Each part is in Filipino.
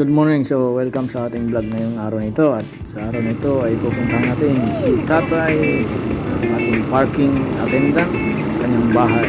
good morning. So, welcome sa ating vlog ngayong araw nito. At sa araw nito ay pupuntahan natin si Tatay, ating parking attendant sa kanyang bahay.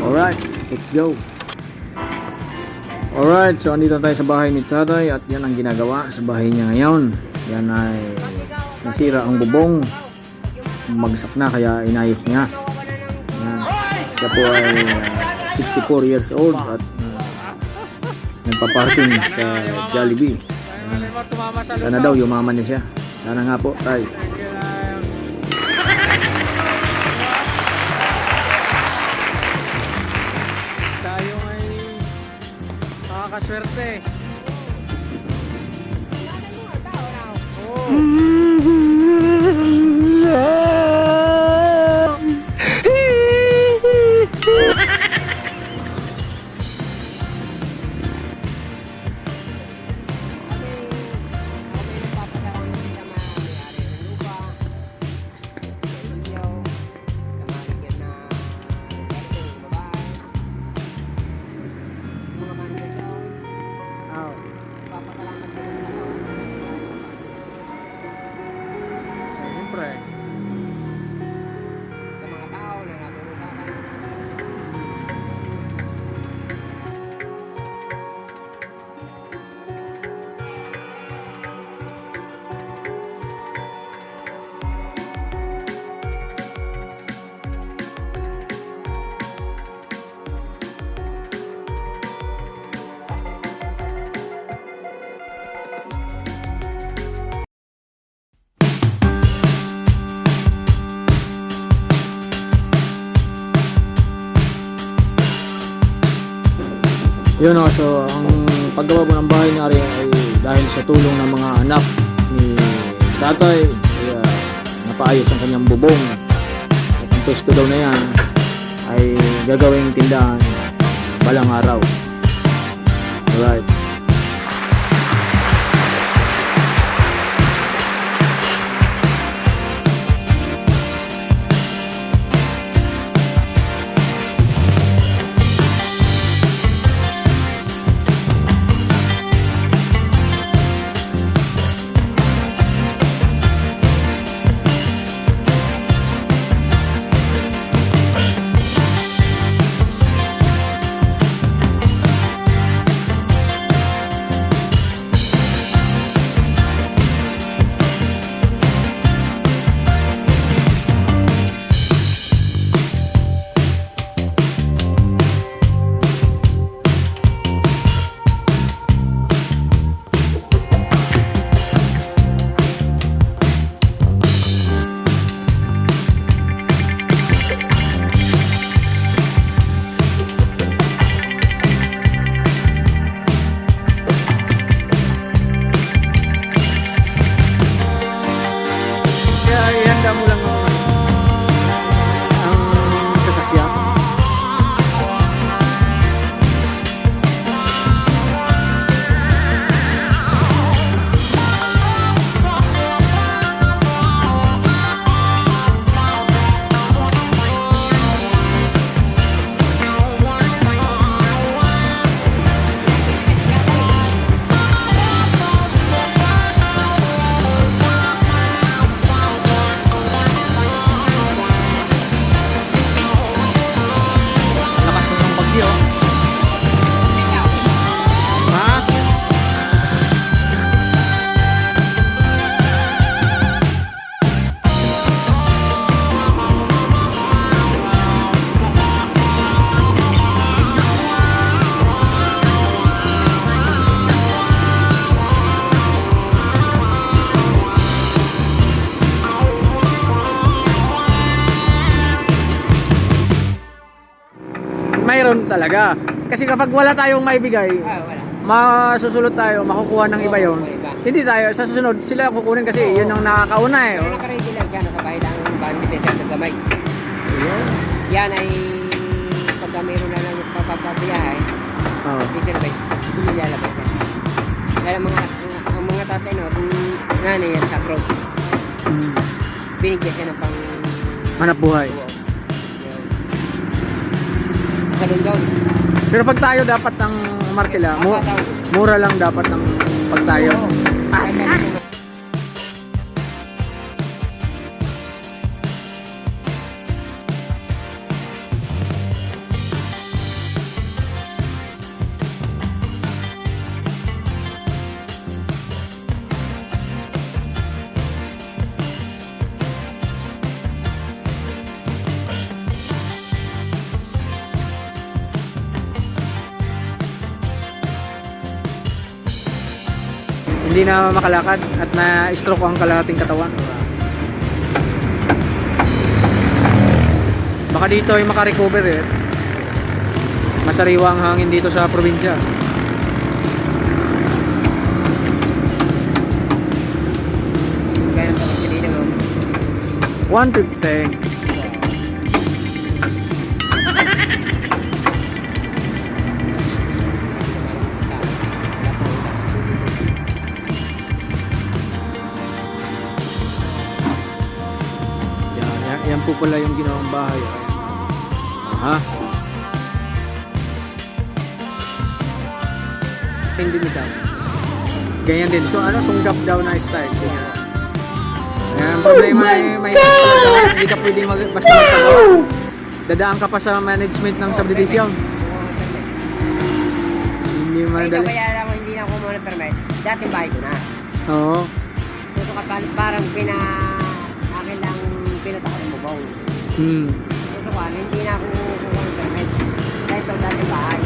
Alright, let's go. Alright, so andito tayo sa bahay ni Tatay at yan ang ginagawa sa bahay niya ngayon. Yan ay nasira ang bubong. Magsak na kaya inayos niya. Yan. Siya po ay uh, 64 years old at uh, nagpa-parking sa Jollibee. Sana daw yumaman niya siya. Sana nga po, tay. Tayo ay makakaswerte. Oo. Yun o, so ang paggawa po ng bahay ni Ari ay dahil sa tulong ng mga anak ni tatay, kaya napaayos ang kanyang bubong. At ang pwesto daw na yan ay gagawing tindahan balang araw. Alright. Talaga. Kasi kapag wala tayong maibigay, Ah, wala. masusulot tayo, makukuha ng iba yon. Oo. Hindi tayo, sa susunod, sila ang kukunin kasi yun ang nakakauna eh. Pero nakaready lang nakabahay lang ang bandit siya sa gamay. Yan ay pagka mayroon na lang papapabiyahe, Oh. dito na ba, inilalabas yan. Kaya mga, ang, ang mga tatay no, kung nanay yan sa crowd, Mm. binigyan siya ng pang... Hanap buhay. Yun. Daw. Pero pag tayo dapat ang Martila, mu- mura lang dapat ng pagtayo. Oo. Kahit ano. Hindi na makalakad at na-stroke ang kalahating katawan. Baka dito ay makarecover eh. Masariwa ang hangin dito sa probinsya. Kaya ang po pala yung ginawang bahay. Ha? Hindi nito. Ganyan din. So ano, sunggap daw na style. Ganyan. Kaya ang problema ay may hindi ka pwedeng mag, basta magpagawa. Dadaan ka pa sa management ng subdivision. Hindi mo Kaya madali. kaya lang hindi na ako muna permit. Dati bahay ko na. Oo. Gusto ka pa, parang pina... Ba? Hmm. Gusto ko, hindi na ako kukuha ng permit. Dahil sa dati bahay.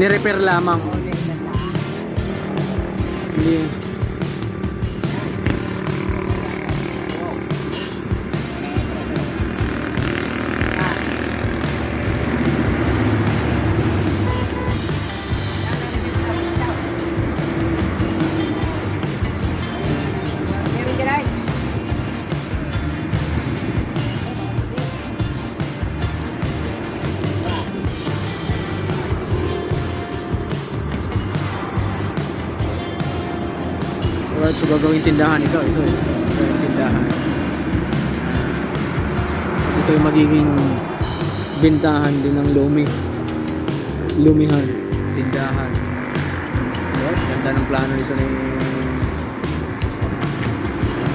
Ni-repair lamang. Oo, nilipat na. Hindi. Meron so gagawing tindahan ito. Ito eh. Yung tindahan. Ito yung magiging bintahan din ng lumi. Lumihan. Tindahan. Alright, ganda ng plano nito ni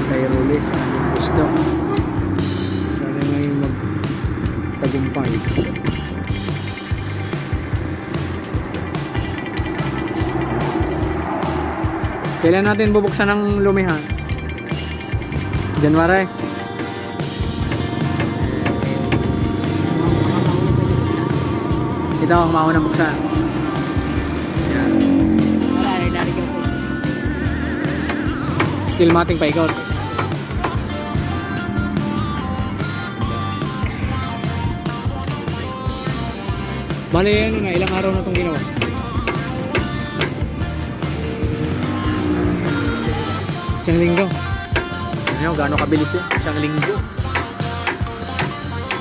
kay sa kanyang gusto. Kailan natin bubuksan ng lumihan? January? Ito ang mauna buksan. Yan. Still mating paikot. Bale, na, ilang araw na itong ginawa? Isang linggo. Ano, gaano kabilis yun? Isang linggo.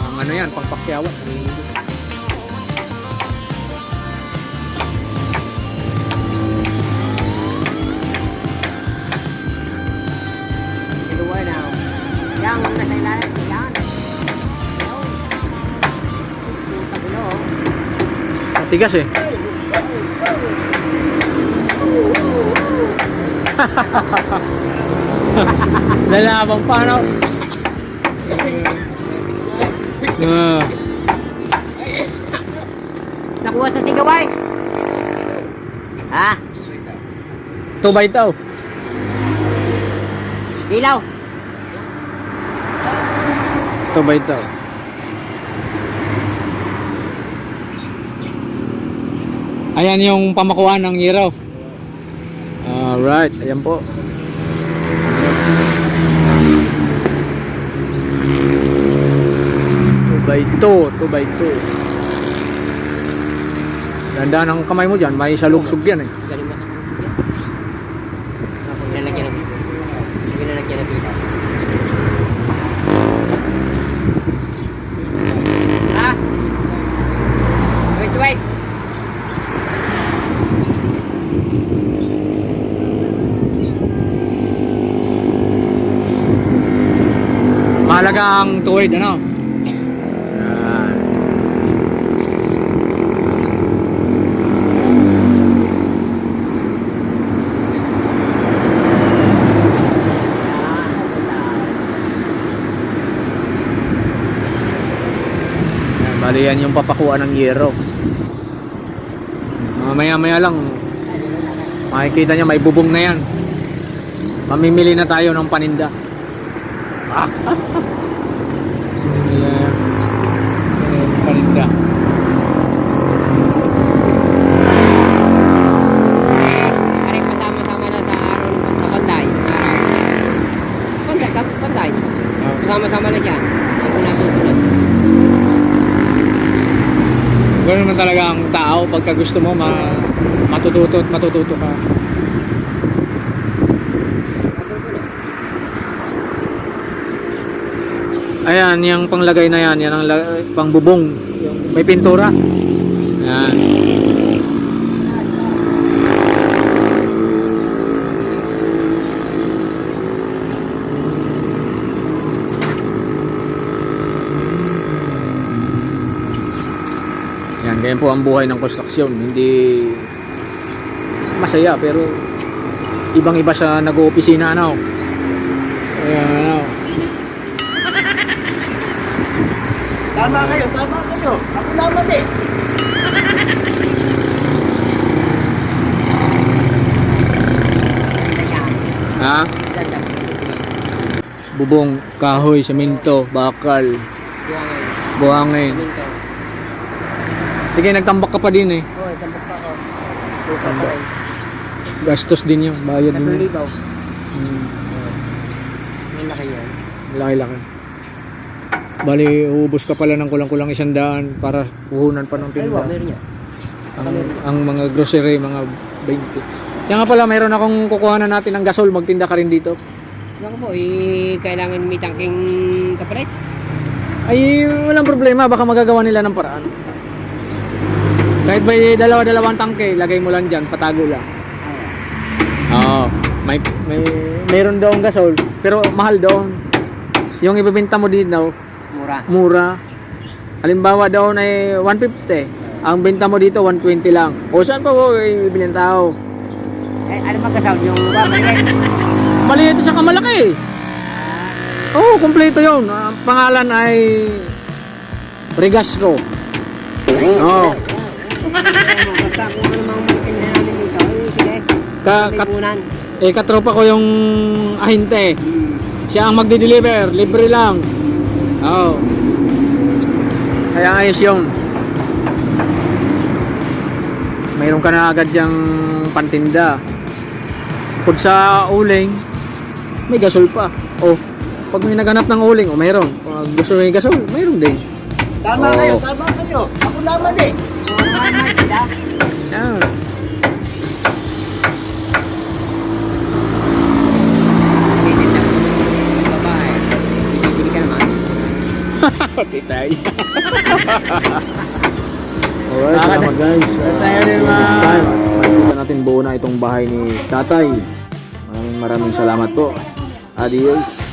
Ang ano yan, pangpakyawan, isang linggo. Siluwa na. Yang nasa ilalim, yan. Ayun. Yung tagulo, oh. Matigas eh. Lalabang pa no? Ah, Nakuha sa sigaway. Ha? by two. Ilaw. By two. Ayan yung pamakuan ng hiraw. Alright, ayan po. Two by two, two by two. Ganda ng kamay mo dyan, may salugsog yan eh. Galing ba? Ako nilalagyan ng nilalagyan ng ilaw. Ha? Wait, wait. Mahalaga ang tuwid, ano? Yan. Bali yan yung papakuan ng yero. Mamaya maya lang, makikita niya may bubong na yan. Mamimili na tayo ng paninda. yeah. paninda. Ganun naman talaga ang tao pagka gusto mo ma matututo at matututo ka. Ayan, yung panglagay na yan, yan ang pangbubong. May pintura. Ayan. Ganyan po ang buhay ng konstruksyon. Hindi masaya pero ibang iba sa nag-oopisina ano. Ayan, ano. Tama kayo, tama kayo. Ako naman eh. Ha? Bubong, kahoy, semento, bakal, Buhangin. buhangin. Sige, nagtambak ka pa din eh. Hoy, tambak pa ako. Tuka pa rin. Gastos din yun, bayad din yun. libaw. Hmm, Ang laki yan. laki-laki. Bali, uubos ka pala ng kulang-kulang isang daan para puhunan pa ng Ay, wow, tinda. meron yan. Ang, ang mga grocery, mga 20. Kaya nga pala, mayroon akong kukuha na natin ng gasol. Magtinda ka rin dito. Naku po, eh, kailangan may tangking kapalit. Ay, walang problema. Baka magagawa nila ng paraan. Kahit may dalawa-dalawang tangke, lagay mo lang dyan, patago lang. Oo. may, may, mayroon daw gasol, pero mahal doon. Yung ibebenta mo dito, Mura. mura. Halimbawa doon ay 150. Ang benta mo dito, 120 lang. O saan pa po ibili ng tao? Eh, ano magkasound yung ba, maliit? Maliit at saka malaki. Oo, oh, kumpleto yun. Ang pangalan ay Regasco. Oo. Basta Ka, kat, eh, katropa ko yung ahinte. Hmm. Siya ang magdi-deliver, libre lang. Oo. Kaya ayos yun. Mayroon ka na agad yung pantinda. Kung sa uling, may gasol pa. O, pag may naghanap ng uling, o mayroon. Pag gusto may gasol, mayroon din. Tama Oo. kayo, tama kayo. Ako naman eh. Yan. Pagkaitin lang. Babae. Bibili ka naman. Pati tayo. Alright, salamat guys. Uh, see you next time. Makikita natin buo na itong bahay ni tatay. Maraming maraming salamat po. Adios.